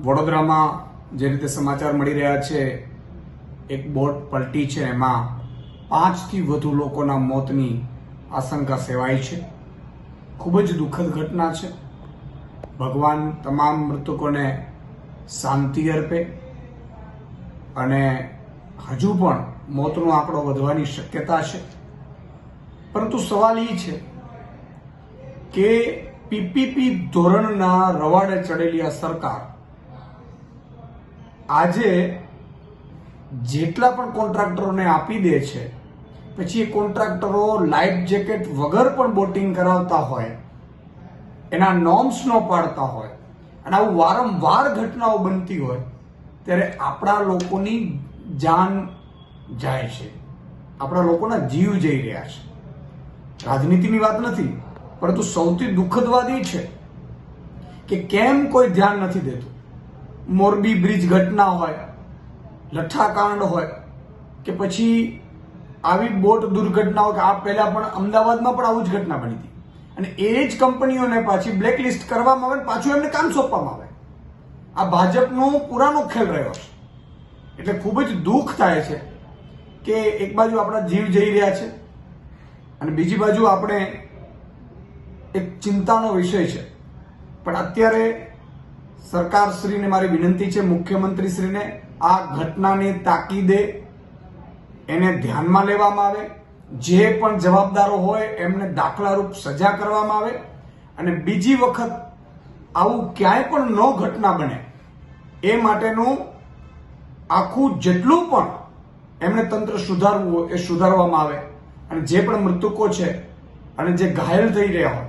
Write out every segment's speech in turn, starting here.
વડોદરામાં જે રીતે સમાચાર મળી રહ્યા છે, એક બોટ પલટી છે, એમાં પાંચથી વધુ લોકોના મોતની આશંકા સેવાય છે. ખૂબ જ દુઃખદ ઘટના છે. ભગવાન તમામ મૃતકોને શાંતિ અર્પે અને હજુ પણ મોતનો આંકડો વધવાની શક્યતા છે. પરંતુ સવાલ એ છે કે પીપીપી ધોરણના રવાડે ચડેલી આ સરકાર આજે જેટલા પણ કોન્ટ્રાક્ટરોને આપી દે છે, પછી એ કોન્ટ્રાક્ટરો લાઈફ જેકેટ વગર પણ બોટિંગ કરાવતા હોય, એના નોર્મ્સ ન પાડતા હોય, અને આવું વારંવાર ઘટનાઓ બનતી હોય, ત્યારે આપણા લોકોની જાન જાય છે. આપણા લોકોના જીવ જઈ રહ્યા છે. રાજનીતિની વાત નથી. પરંતુ સૌથી દુઃખદ એ છે કે કેમ કોઈ ધ્યાન નથી દેતું? મોરબી બ્રિજ ઘટના હોય, લઠ્ઠાકાંડ હોય, કે પછી આવી બોટ દુર્ઘટનાઓ કે આ પહેલા પણ અમદાવાદમાં પણ આવું જ ઘટના બની હતી. અને એ જ કંપનીઓને પાછી બ્લેકલિસ્ટ કરવામાં આવે પાછું એમને કામ સોંપવામાં આવે. આ ભાજપનો પુરાનો ખેલ રહ્યો છે. એટલે ખૂબ જ દુઃખ થાય છે કે એક બાજુ આપણા જીવ જઈ રહ્યા છે અને બીજી બાજુ આપણે એક ચિંતાનો વિષય છે. પણ અત્યારે સરકારશ્રીને મારી વિનંતી છે, મુખ્યમંત્રીશ્રીને, આ ઘટનાની તાકીદે એને ધ્યાનમાં લેવામાં આવે. જે પણ જવાબદારો હોય એમને દાખલારૂપ સજા કરવામાં આવે. અને બીજી વખત આવું ક્યાંય પણ ન ઘટના બને, એ માટેનું આખું જેટલું પણ એમને તંત્ર સુધારવું હોય એ સુધારવામાં આવે. અને જે પણ મૃતકો છે અને જે ઘાયલ થઈ રહ્યા હોય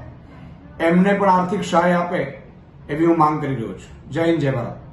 એમને પણ આર્થિક સહાય આપે એવી હું માંગ કરી રહ્યો છું. જય હિન્દ, જય ભારત.